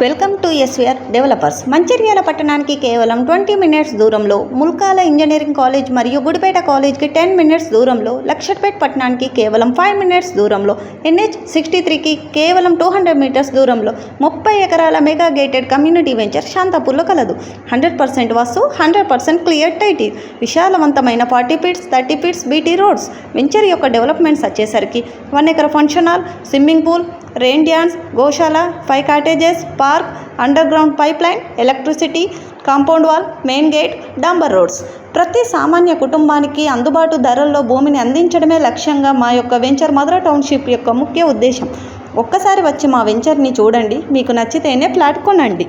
Welcome to SVR developers. Mancherial పట్టణానికి కేవలం twenty minutes దూరంలో ముల్కాల ఇంజనీరింగ్ కాలేజ్ మరియు గుడిపేట కాలేజ్కి టెన్ మినిట్స్ దూరంలో లక్షట్పేట్ పట్టణానికి కేవలం ఫైవ్ మినిట్స్ దూరంలో ఎన్హెచ్ సిక్స్టీ త్రీకి కేవలం టూ హండ్రెడ్ మీటర్స్ దూరంలో ముప్పై ఎకరాల మెగా గేటెడ్ కమ్యూనిటీ వెంచర్ శాంతాపూర్లో కలదు. Hundred percent vastu hundred percent clear title విశాలవంతమైన forty feets thirty feets BT roads venture యొక్క డెవలప్మెంట్స్ వచ్చేసరికి one acre function hall swimming pool rain dance గోశాల five cottages park underground pipeline electricity compound wall main gate డాంబర్ roads ప్రతి సామాన్య కుటుంబానికి అందుబాటు ధరల్లో భూమిని అందించడమే లక్ష్యంగా మా యొక్క వెంచర్ మధుర టౌన్షిప్ యొక్క ముఖ్య ఉద్దేశం. ఒక్కసారి వచ్చి మా వెంచర్ని చూడండి. మీకు నచ్చితేనే ఫ్లాట్ కొనండి